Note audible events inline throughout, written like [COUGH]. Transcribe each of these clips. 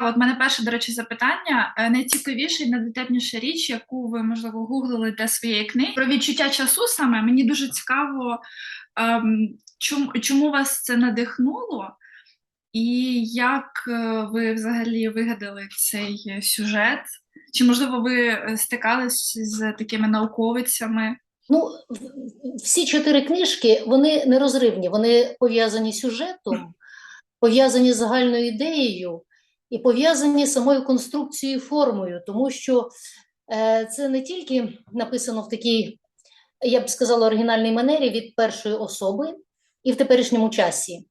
От мене перше, до речі, запитання. Е, Найцікавіша і найдотепніша річ, яку ви, можливо, гуглили для своєї книги. Про відчуття часу саме мені дуже цікаво, ем, чому, чому вас це надихнуло, і як е, ви взагалі вигадали цей сюжет? Чи, можливо, ви е, стикались з такими науковицями? Ну, всі чотири книжки, вони нерозривні, вони пов'язані сюжетом, [LAUGHS] пов'язані загальною ідеєю і пов'язані самою конструкцією формою, тому що е, це не тільки написано в такій, я б сказала, оригінальній манері від першої особи і в теперішньому часі.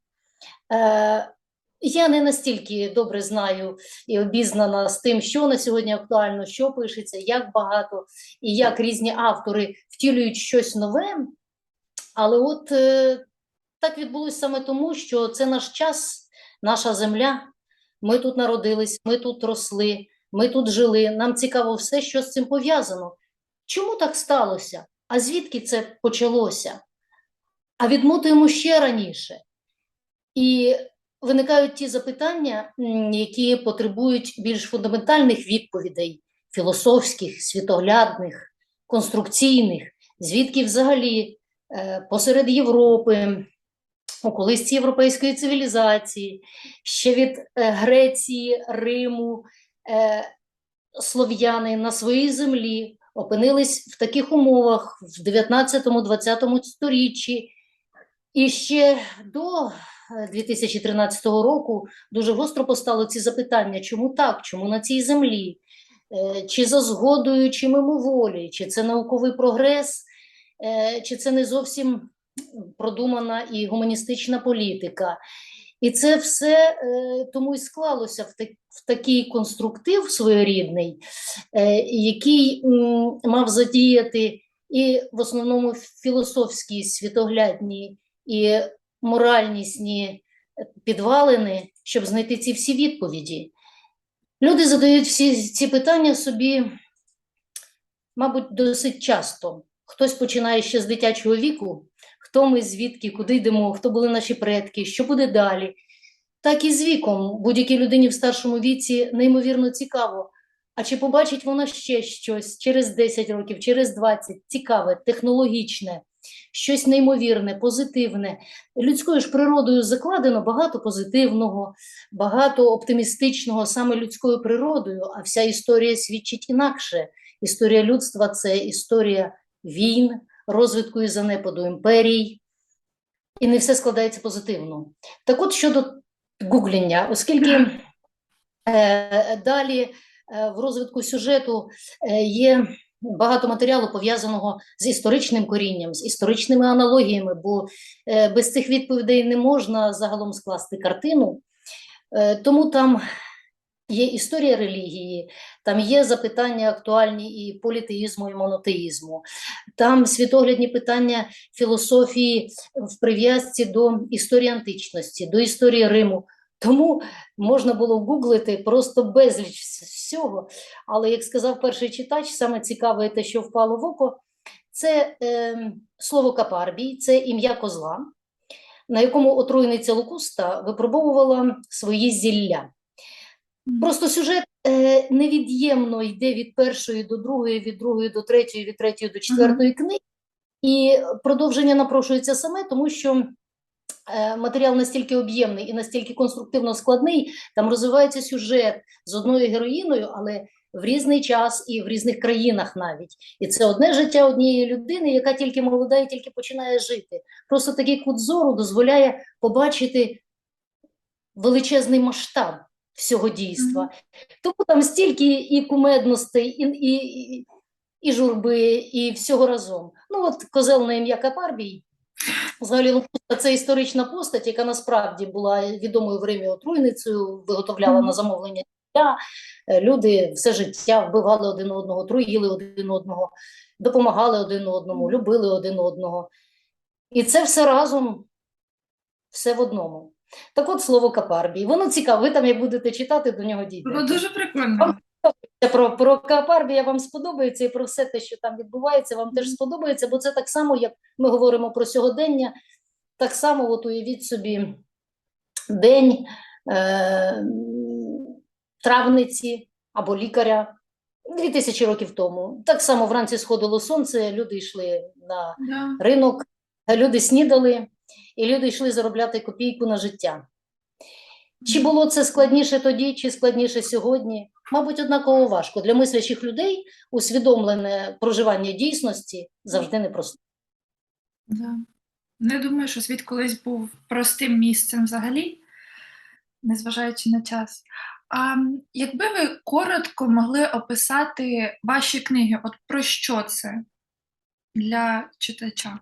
Е, я не настільки добре знаю і обізнана з тим, що на сьогодні актуально, що пишеться, як багато і як різні автори втілюють щось нове. Але от е, так відбулося саме тому, що це наш час, наша земля. Ми тут народились, ми тут росли, ми тут жили. Нам цікаво все, що з цим пов'язано. Чому так сталося? А звідки це почалося? А відмотуємо ще раніше. І виникають ті запитання, які потребують більш фундаментальних відповідей, філософських, світоглядних, конструкційних, звідки взагалі е, посеред Європи, у колисці європейської цивілізації, ще від е, Греції, Риму, е, слов'яни на своїй землі опинились в таких умовах в 19-20 сторіччі. І ще до е, 2013 року дуже гостро постало ці запитання: чому так, чому на цій землі? Е, Чи за згодою, чи мимоволі, чи це науковий прогрес, е, чи це не зовсім продумана і гуманістична політика. І це все е, тому і склалося в, так, в такий конструктив своєрідний, е, який мав задіяти і в основному філософські, світоглядні і моральнісні підвалини, щоб знайти ці всі відповіді. Люди задають всі ці питання собі, мабуть, досить часто. Хтось починає ще з дитячого віку, хто ми, звідки, куди йдемо, хто були наші предки, що буде далі. Так і з віком будь-якій людині в старшому віці неймовірно цікаво. А чи побачить вона ще щось через 10 років, через 20, цікаве, технологічне, щось неймовірне, позитивне. Людською ж природою закладено багато позитивного, багато оптимістичного саме людською природою, а вся історія свідчить інакше. Історія людства це історія війн, розвитку і занепаду імперій, і не все складається позитивно. Так от щодо гугління, оскільки е, далі е, в розвитку сюжету е, є багато матеріалу пов'язаного з історичним корінням, з історичними аналогіями, бо е, без цих відповідей не можна загалом скласти картину. Е, тому там є історія релігії, там є запитання актуальні і політеїзму, і монотеїзму, там світоглядні питання філософії в прив'язці до історії античності, до історії Риму. Тому можна було гуглити просто безліч всього. Але як сказав перший читач, саме цікаве те, що впало в око, це е, слово капарбій, це ім'я козла, на якому отруйниця Лукуста випробовувала свої зілля. Просто сюжет е, невід'ємно йде від першої до другої, від другої до третьої, від третьої до четвертої книги. І продовження напрошується саме, тому що е, матеріал настільки об'ємний і настільки конструктивно складний, там розвивається сюжет з одною героїною, але в різний час і в різних країнах навіть. І це одне життя однієї людини, яка тільки молода і тільки починає жити. Просто такий кут зору дозволяє побачити величезний масштаб всього дійства. Тому там стільки і кумедностей, і, і, і, журби, і всього разом. Ну, от козел на ім'я Капарбій. Взагалі, Лукуста – це історична постать, яка насправді була відомою в Римі отруйницею, виготовляла на замовлення життя. Е, Люди все життя вбивали один одного, труїли один одного, допомагали один одному, любили один одного. І це все разом, все в одному. Так от слово Капарбій. Воно цікаве. Ви там, як будете читати, до нього дійдете. Було дуже прикольно. Про, про Капарбія вам сподобається і про все те, що там відбувається, вам теж сподобається, бо це так само, як ми говоримо про сьогодення, так само от уявіть собі день е, травниці або лікаря 2000 років тому. Так само вранці сходило сонце, люди йшли на Да. ринок, люди снідали, і люди йшли заробляти копійку на життя. Чи було це складніше тоді, чи складніше сьогодні? Мабуть, однаково важко. Для мислячих людей усвідомлене проживання дійсності завжди непросто. Да. Не думаю, що світ колись був простим місцем взагалі, незважаючи на час. А якби ви коротко могли описати ваші книги, от про що це для читача?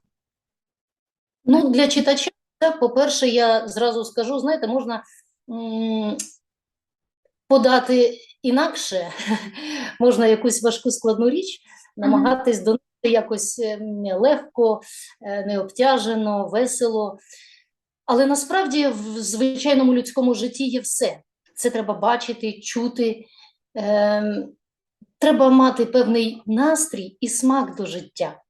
Ну, для читача, по-перше, я зразу скажу, знаєте, можна м, подати інакше, [LAUGHS] можна якусь важку складну річ намагатись донести якось ем, легко, е, необтяжено, весело. Але насправді в звичайному людському житті є все. Це треба бачити, чути. Ем, треба мати певний настрій і смак до життя.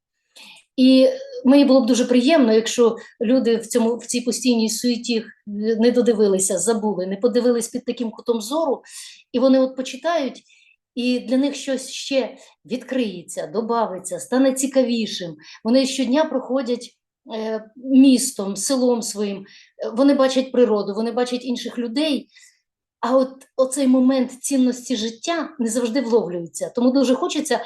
І мені було б дуже приємно, якщо люди в цьому в цій постійній суеті не додивилися, забули, не подивились під таким кутом зору, і вони от почитають, і для них щось ще відкриється, добавиться, стане цікавішим. Вони щодня проходять е, містом, селом своїм, е, вони бачать природу, вони бачать інших людей. А от оцей момент цінності життя не завжди вловлюється. Тому дуже хочеться,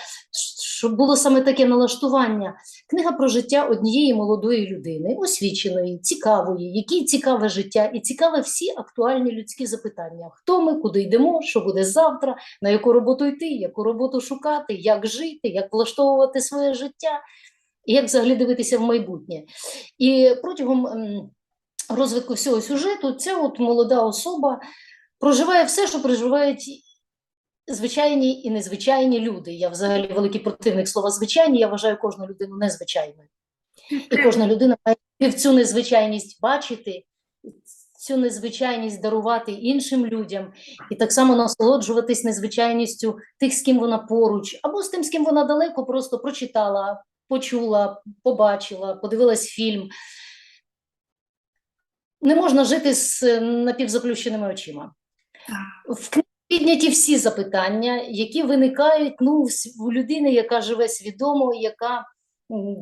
щоб було саме таке налаштування. Книга про життя однієї молодої людини, освіченої, цікавої, якій цікаве життя, і цікаве всі актуальні людські запитання: хто ми, куди йдемо, що буде завтра, на яку роботу йти, яку роботу шукати, як жити, як влаштовувати своє життя, і як взагалі дивитися в майбутнє. І протягом розвитку всього сюжету ця от молода особа проживає все, що проживають звичайні і незвичайні люди. Я взагалі великий противник слова звичайні. Я вважаю кожну людину незвичайною. І кожна людина має цю незвичайність бачити, цю незвичайність дарувати іншим людям, і так само насолоджуватись незвичайністю тих, з ким вона поруч, або з тим, з ким вона далеко просто прочитала, почула, побачила, подивилась фільм. Не можна жити з е, напівзаплющеними очима. В книзі підняті всі запитання, які виникають ну, у людини, яка живе свідомо, яка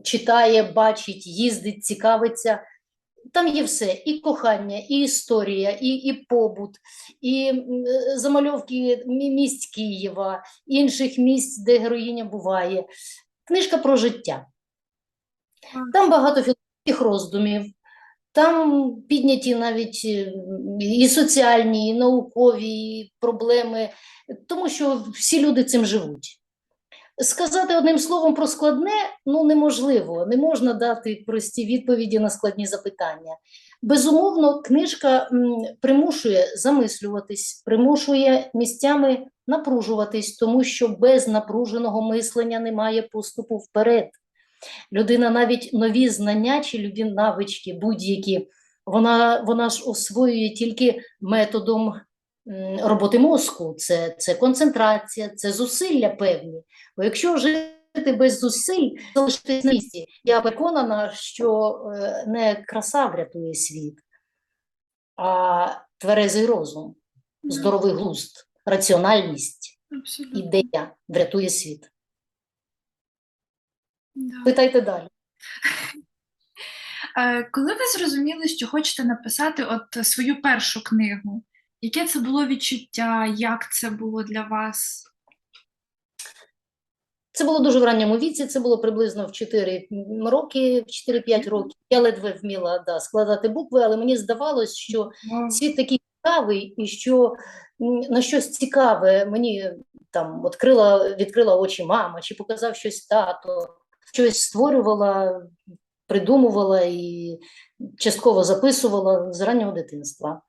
читає, бачить, їздить, цікавиться. Там є все: і кохання, і історія, і, і побут, і е, замальовки місць Києва, інших місць, де героїня буває. Книжка про життя. Там багато філософських роздумів, там підняті навіть е, і соціальні, і наукові проблеми, тому що всі люди цим живуть. Сказати одним словом про складне ну неможливо, не можна дати прості відповіді на складні запитання. Безумовно, книжка примушує замислюватись, примушує місцями напружуватись, тому що без напруженого мислення немає поступу вперед. Людина навіть нові знання чи любі навички, будь-які, вона, вона ж освоює тільки методом роботи мозку. Це, це концентрація, це зусилля певні. Бо якщо жити без зусиль, залишитись на місці, я переконана, що е, не краса врятує світ, а тверезий розум, здоровий глузд, раціональність, абсолютно. ідея врятує світ. Да. Питайте далі. [LAUGHS] Коли ви зрозуміли, що хочете написати от свою першу книгу, яке це було відчуття, як це було для вас? Це було дуже в ранньому віці, це було приблизно в 4 роки, в 4-5 років. Я ледве вміла да, складати букви, але мені здавалось, що світ такий цікавий, і що на щось цікаве мені там відкрила, відкрила очі мама, чи показав щось тато, щось створювала, придумувала і частково записувала з раннього дитинства.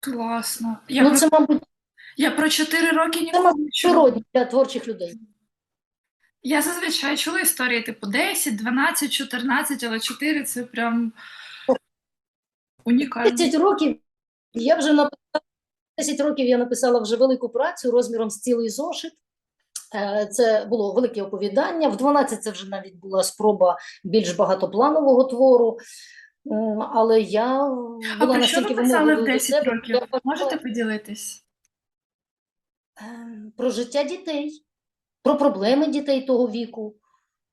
Класно. Я, Ну, про, це, мабуть, я про 4 роки ніколи не мабуть, чула. для творчих людей. Я зазвичай чула історії типу 10, 12, 14, але 4 це прям унікально. 10 років я вже написала 10 років я написала вже велику працю розміром з цілий зошит. Е, Це було велике оповідання. В 12 це вже навіть була спроба більш багатопланового твору. Але я А була про що ви писали в вимогливою до 10 себе, років? я Можете поділитись? Ем, Про життя дітей, про проблеми дітей того віку,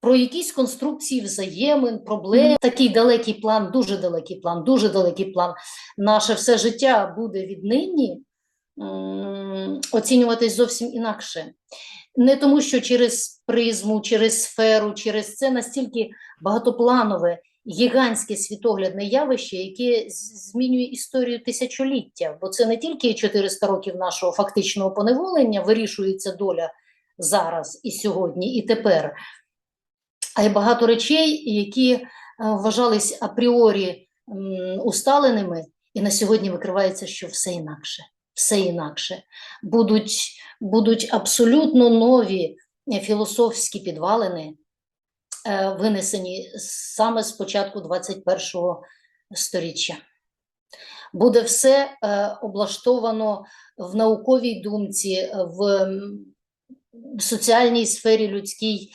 про якісь конструкції взаємин, проблем. Такий далекий план, дуже далекий план, дуже далекий план. Наше все життя буде віднині оцінюватись зовсім інакше. Не тому, що через призму, через сферу, через це настільки багатопланове, гігантське світоглядне явище, яке змінює історію тисячоліття. Бо це не тільки 400 років нашого фактичного поневолення, вирішується доля зараз і сьогодні, і тепер, а й багато речей, які е, вважались апріорі усталеними, і на сьогодні викривається, що все інакше. Все інакше. Будуть, будуть абсолютно нові е, філософські підвалини, е, винесені саме з початку 21-го сторіччя. Буде все е, облаштовано в науковій думці, в соціальній сфері людській.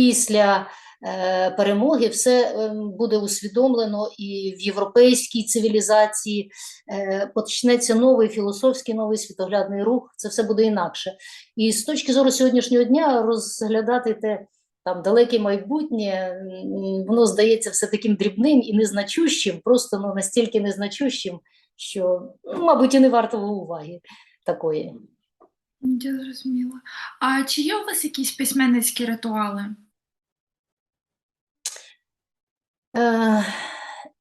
Після е, перемоги все е, буде усвідомлено і в європейській цивілізації е, почнеться новий філософський, новий світоглядний рух. Це все буде інакше. І з точки зору сьогоднішнього дня розглядати те там далеке майбутнє, воно здається все таким дрібним і незначущим, просто ну, настільки незначущим, що, ну, мабуть, і не варто уваги такої. Я зрозуміла. А чи є у вас якісь письменницькі ритуали? Е,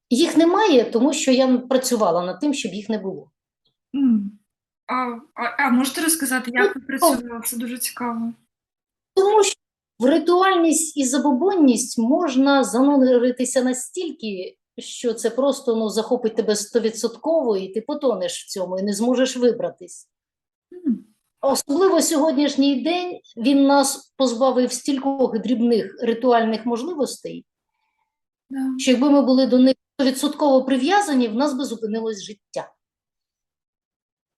їх немає, тому що я працювала над тим, щоб їх не було. А, а, а можете розказати, як ви працювали? Це дуже цікаво. Тому що в ритуальність і забобонність можна зануритися настільки, що це просто ну, захопить тебе стовідсотково, і ти потонеш в цьому і не зможеш вибратись. Особливо сьогоднішній день він нас позбавив стількох дрібних ритуальних можливостей, Да. що якби ми були до них стовідсотково прив'язані, в нас би зупинилось життя.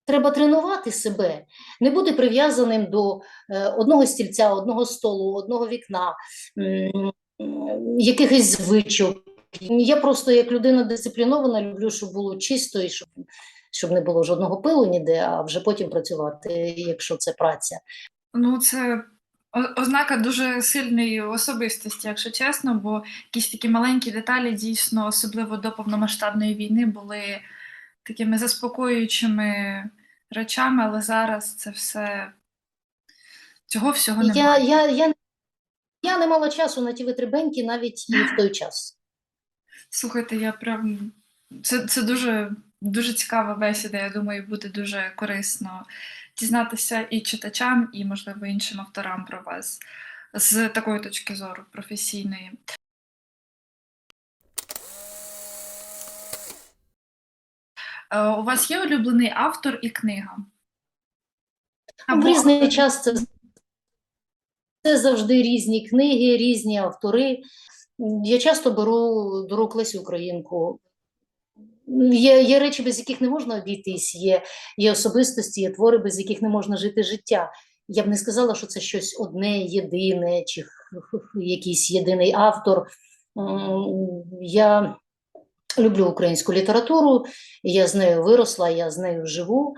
Треба тренувати себе, не бути прив'язаним до е, одного стільця, одного столу, одного вікна, якихось звичок. Я просто як людина дисциплінована, люблю, щоб було чисто і щоб, щоб не було жодного пилу ніде, а вже потім працювати, якщо це праця. Ну, це ознака дуже сильної особистості, якщо чесно, бо якісь такі маленькі деталі, дійсно, особливо до повномасштабної війни, були такими заспокоюючими речами, але зараз це все цього всього Я, немає. я, я, я не мала часу на ті витребеньки навіть і в той час. Слухайте, я прям це, це дуже, дуже цікава бесіда. Я думаю, буде дуже корисно дізнатися і читачам, і, можливо, іншим авторам про вас з такої точки зору професійної. Е, У вас є улюблений автор і книга? В різний час це, це завжди різні книги, різні автори. Я часто беру до рук Лесю Українку. Є, є речі, без яких не можна обійтись, є, є особистості, є твори, без яких не можна жити життя. Я б не сказала, що це щось одне, єдине, чи якийсь єдиний автор. Я люблю українську літературу, я з нею виросла, я з нею живу.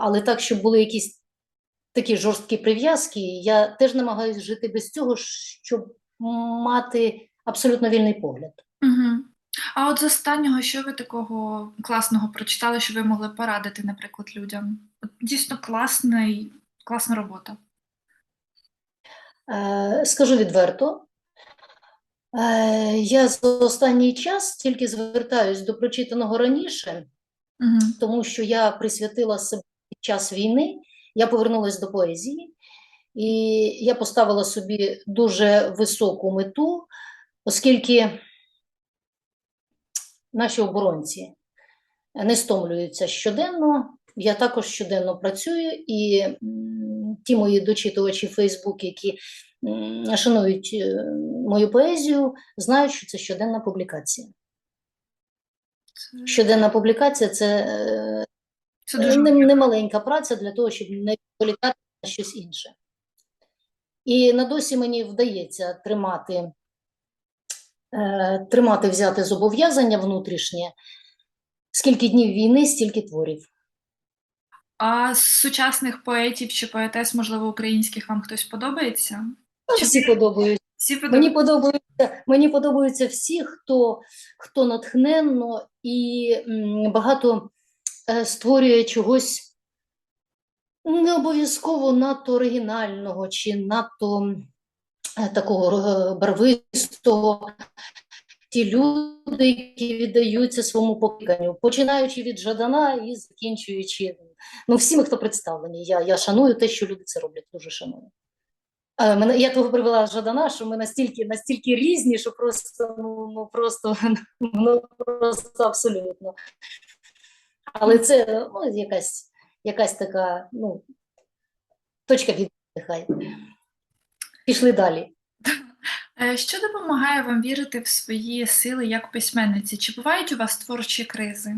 Але так, щоб були якісь такі жорсткі прив'язки, я теж намагаюся жити без цього, щоб мати абсолютно вільний погляд. Угу. А от з останнього, що ви такого класного прочитали, що ви могли порадити, наприклад, людям? От Дійсно класний, класна робота. Е, Скажу відверто, е, я за останній час тільки звертаюсь до прочитаного раніше, Угу. тому що я присвятила себе під час війни, я повернулася до поезії, і я поставила собі дуже високу мету, оскільки наші оборонці не стомлюються щоденно. Я також щоденно працюю, і ті мої дочитувачі Фейсбук, які шанують е, мою поезію, знають, що це щоденна публікація. Щоденна публікація це е, це дуже не, не маленька праця для того, щоб не відволікати на щось інше. І на досі мені вдається тримати, е, тримати взяти зобов'язання внутрішнє. Скільки днів війни, стільки творів. А з сучасних поетів чи поетес, можливо, українських вам хтось подобається? Чи Всі подобаються. Всі Мені подобаються? мені подобаються всі, хто, хто натхненно і багато е, створює чогось не обов'язково надто оригінального чи надто е, такого е, барвистого. Ті люди, які віддаються своєму покликанню, починаючи від Жадана і закінчуючи ну, всіми, хто представлені. Я, я шаную те, що люди це роблять, дуже шаную. Е, Мене, я того привела Жадана, що ми настільки, настільки різні, що просто, ну, ну, просто, [LAUGHS] ну, просто абсолютно. Але це ну, якась, якась така ну, точка від нехай. Пішли далі. Е, Що допомагає вам вірити в свої сили як письменниці? Чи бувають у вас творчі кризи?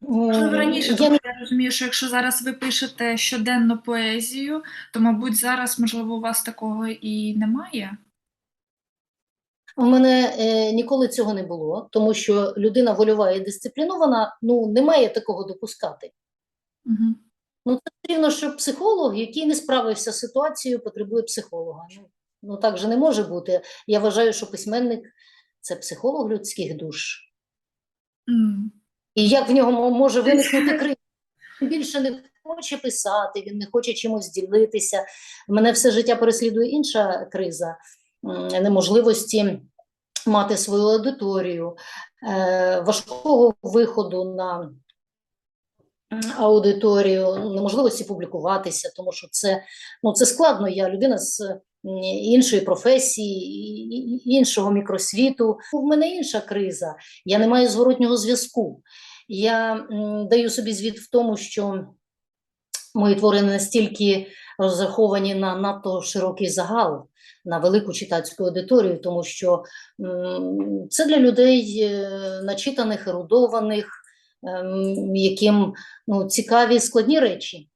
Можливо, раніше, Я тому я розумію, що якщо зараз ви пишете щоденно поезію, то, мабуть, зараз, можливо, у вас такого і немає. У мене е, ніколи цього не було, тому що людина вольова і дисциплінована, ну, не має такого допускати. Угу. Ну, це рівно, що психолог, який не справився з ситуацією, потребує психолога. Ну, ну так же не може бути. Я вважаю, що письменник це психолог людських душ. І як в нього може виникнути криза? Він більше не хоче писати, він не хоче чимось ділитися. Мене все життя переслідує інша криза неможливості мати свою аудиторію, е, важкого виходу на аудиторію, неможливості публікуватися, тому що це, ну, це складно. Я людина з іншої професії, іншого мікросвіту. В мене інша криза. Я не маю зворотнього зв'язку. Я даю собі звіт в тому, що мої твори не настільки розраховані на надто широкий загал, на велику читацьку аудиторію, тому що це для людей е, начитаних, ерудованих, яким ну, цікаві складні речі.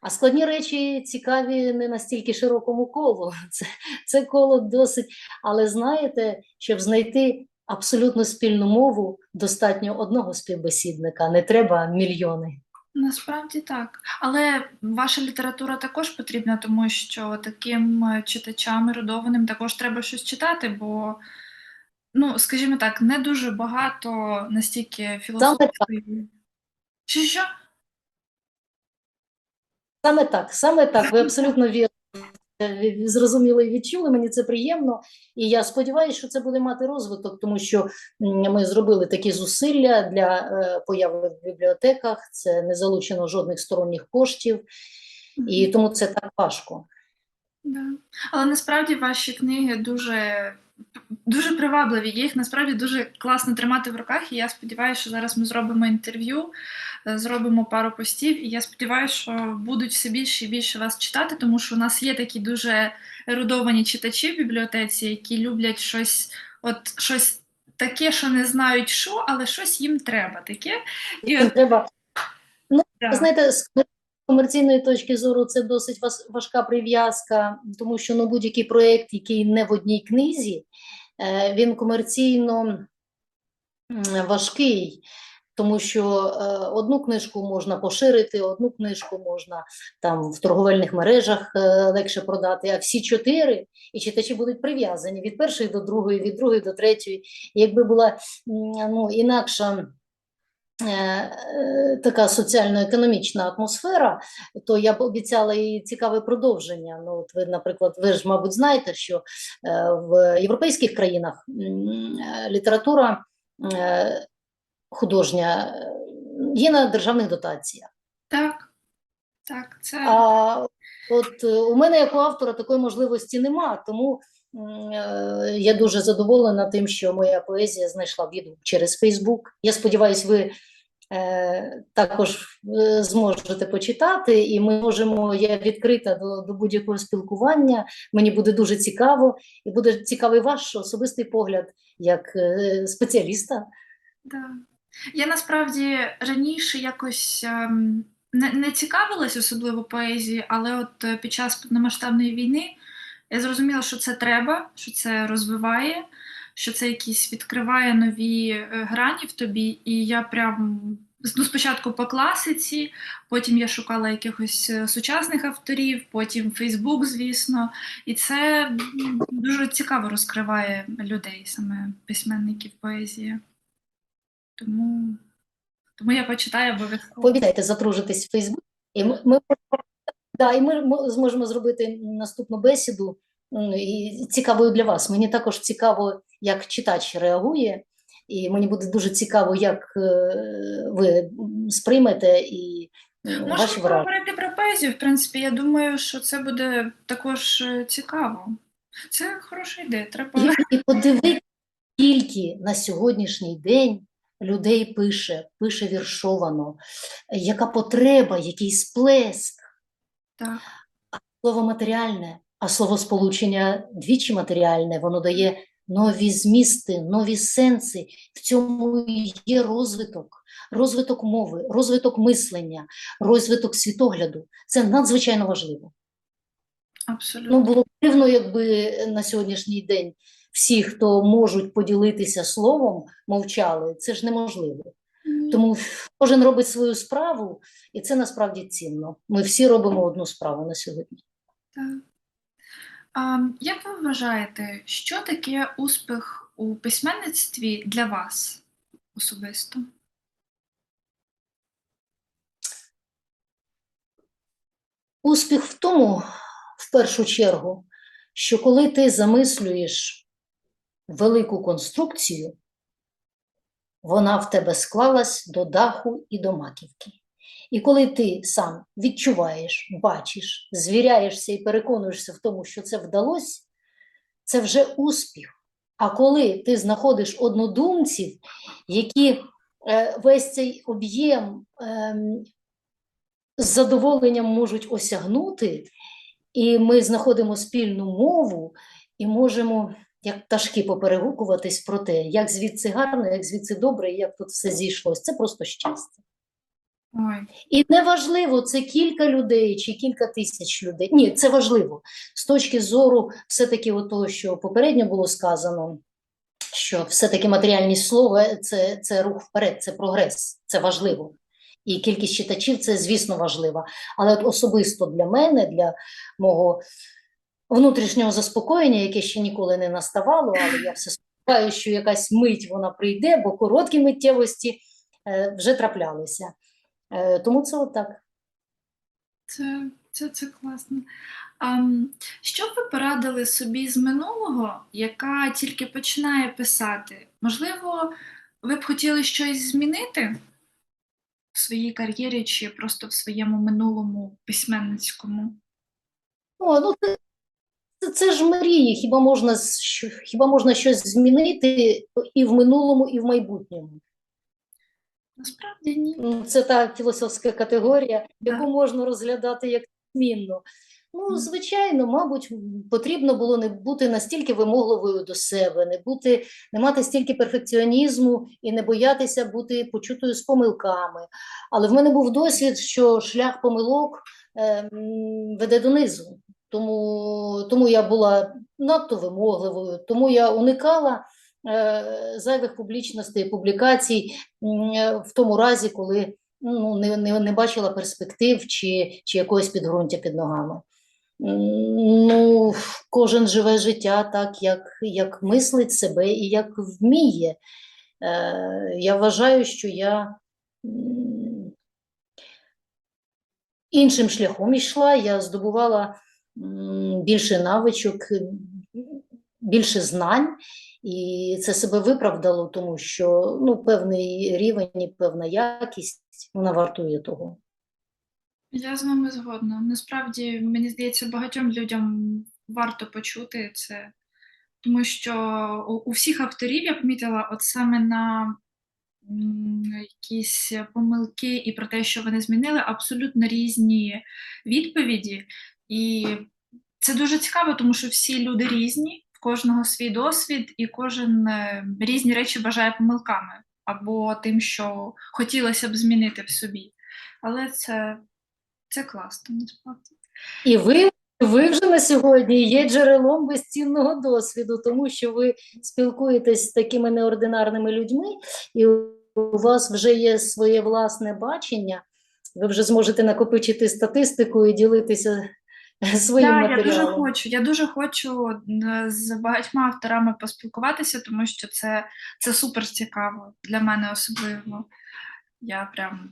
А складні речі цікаві не настільки широкому колу. [LAUGHS] Це, це коло досить. Але знаєте, щоб знайти абсолютно спільну мову, достатньо одного співбесідника, не треба мільйони. Насправді так. Але ваша література також потрібна, тому що таким е, читачам ерудованим також треба щось читати, бо, ну, скажімо так, не дуже багато настільки філософської. Що що? Саме так, саме так, ви абсолютно вірно е, зрозуміли і відчули, мені це приємно. І я сподіваюся, що це буде мати розвиток, тому що ми зробили такі зусилля для е, появи в бібліотеках, це не залучено жодних сторонніх коштів, і тому це так важко. Да. Але насправді ваші книги дуже, дуже привабливі. Їх насправді дуже класно тримати в руках. І я сподіваюся, що зараз ми зробимо інтерв'ю, е, зробимо пару постів. І я сподіваюся, що будуть все більше і більше вас читати, тому що у нас є такі дуже ерудовані читачі в бібліотеці, які люблять щось, от щось таке, що не знають що, але щось їм треба таке. І от, Треба да. Знаєте, з комерційної точки зору це досить важка прив'язка, тому що ну, будь-який проєкт, який не в одній книзі, е, він комерційно важкий, тому що е, одну книжку можна поширити, одну книжку можна там в торговельних мережах е, легше продати, а всі чотири, і читачі будуть прив'язані від першої до другої, від другої до третьої. Якби була ну, інакша така соціально-економічна атмосфера, то я б обіцяла і цікаве продовження. Ну, от ви, наприклад, ви ж, мабуть, знаєте, що е, в європейських країнах е, література е, художня е, є на державних дотаціях. Так, так, це А от е, у мене як у автора такої можливості нема, тому е, я дуже задоволена тим, що моя поезія знайшла відгук через Фейсбук. Я сподіваюся, ви е, також е, зможете почитати, і ми можемо, я відкрита до, до будь-якого спілкування. Мені буде дуже цікаво, і буде цікавий ваш особистий погляд як е, спеціаліста. Да. Я насправді раніше якось ем, не, не цікавилась особливо поезією, але от е, під час повномасштабної війни я зрозуміла, що це треба, що це розвиває, що це якісь відкриває нові е, грані в тобі, і я прям ну, спочатку по класиці, потім я шукала якихось е, сучасних авторів, потім Фейсбук, звісно. І це дуже цікаво розкриває людей, саме письменників поезії. Тому, тому я почитаю обов'язково. Пообіцяйте задружитись в Фейсбук, і ми, ми, да, і ми зможемо зробити наступну бесіду і цікавою для вас. Мені також цікаво, як читач реагує, і мені буде дуже цікаво, як е, ви сприймете і Можемо враження. говорити про поезію. В принципі, я думаю, що це буде також е, цікаво. Це хороша ідея. Треба І, і подивитися, скільки на сьогоднішній день людей пише, пише віршовано, яка потреба, який сплеск. Так. Слово матеріальне, а словосполучення двічі матеріальне, воно дає нові змісти, нові сенси. В цьому є розвиток, розвиток мови, розвиток мислення, розвиток світогляду. Це надзвичайно важливо. Абсолютно. Ну, було б дивно, якби на сьогоднішній день всі, хто можуть поділитися словом, мовчали. Це ж неможливо. Тому кожен робить свою справу, і це насправді цінно. Ми всі робимо одну справу на сьогодні. Так. А, як ви вважаєте, що таке успіх у письменництві для вас особисто? Успіх в тому, в першу чергу, що коли ти замислюєш велику конструкцію, вона в тебе склалась до даху і до маківки. І коли ти сам відчуваєш, бачиш, звіряєшся і переконуєшся в тому, що це вдалося, це вже успіх. А коли ти знаходиш однодумців, які е, весь цей об'єм ем, з задоволенням можуть осягнути, і ми знаходимо спільну мову і можемо, як пташки, поперегукуватись про те, як звідси гарно, як звідси добре, і як тут все зійшлось. Це просто щастя. Ой, І неважливо, це кілька людей чи кілька тисяч людей. Ні, це важливо. З точки зору все-таки того, що попередньо було сказано, що все-таки матеріальність слова це, це рух вперед, це прогрес, це важливо. І кількість читачів це, звісно, важливо. Але от особисто для мене, для мого внутрішнього заспокоєння, яке ще ніколи не наставало, але я все сподіваюся, що якась мить вона прийде, бо короткі миттєвості е, вже траплялися. Е, Тому це отак. це, це, це класно. А, що ви порадили собі з минулого, яка тільки починає писати? Можливо, ви б хотіли щось змінити в своїй кар'єрі чи просто в своєму минулому письменницькому? О, ну це, це, це ж мрії. Хіба можна, хіба можна щось змінити і в минулому, і в майбутньому? Насправді ні. Ну, Це та філософська категорія, яку можна розглядати як змінну. Ну, звичайно, мабуть, потрібно було не бути настільки вимогливою до себе, не бути, не мати стільки перфекціонізму і не боятися бути почутою з помилками. Але в мене був досвід, що шлях помилок ем, веде донизу. Тому, тому я була надто вимогливою, тому я уникала е, зайвих публічностей, публікацій е, в тому разі, коли ну, не, не, не бачила перспектив чи, чи якогось підґрунтя під ногами. Ну, кожен живе життя так, як, як мислить себе і як вміє. Е, я вважаю, що я іншим шляхом йшла, я здобувала більше навичок, більше знань, і це себе виправдало, тому що ну, певний рівень і певна якість вона вартує того. Я з вами згодна. Насправді, мені здається, багатьом людям варто почути це, тому що у, всіх авторів я помітила, от саме на якісь помилки і про те, що вони змінили, абсолютно різні відповіді. І це дуже цікаво, тому що всі люди різні, в кожного свій досвід, і кожен е, різні речі вважає помилками або тим, що хотілося б змінити в собі. Але це, це класно, насправді. І ви, ви вже на сьогодні є джерелом безцінного досвіду, тому що ви спілкуєтесь з такими неординарними людьми, і у вас вже є своє власне бачення, ви вже зможете накопичити статистику і ділитися [LAUGHS] своїм Да, я дуже хочу. Я дуже хочу е, з багатьма авторами поспілкуватися, тому що це, це супер цікаво для мене особливо. Я прям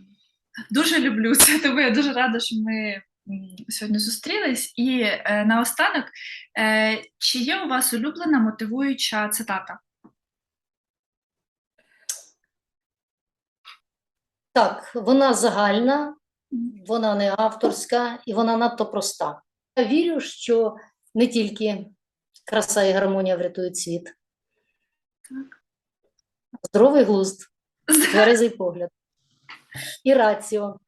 дуже люблю це, [LAUGHS] тому я дуже рада, що ми сьогодні зустрілись. І е, наостанок, е, чи є у вас улюблена мотивуюча цитата? Так, вона загальна, вона не авторська і вона надто проста. Я вірю, що не тільки краса і гармонія врятують світ. Здоровий глузд, [LAUGHS] тверезий погляд і раціо.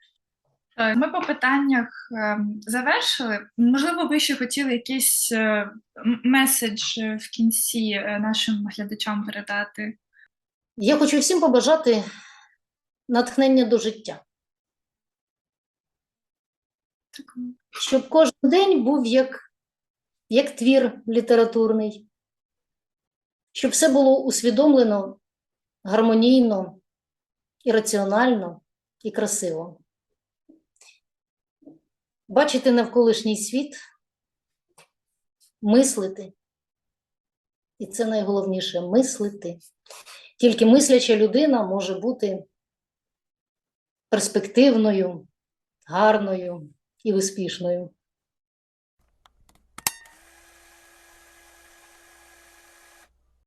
Ми по питаннях ем, завершили. Можливо, ви ще хотіли якийсь е, меседж е, в кінці е, нашим глядачам передати. Я хочу всім побажати натхнення до життя, Так, щоб кожен день був як, як твір літературний, щоб все було усвідомлено гармонійно, і раціонально, і красиво. Бачити навколишній світ, мислити. І це найголовніше мислити. Тільки мисляча людина може бути перспективною, гарною і успішною.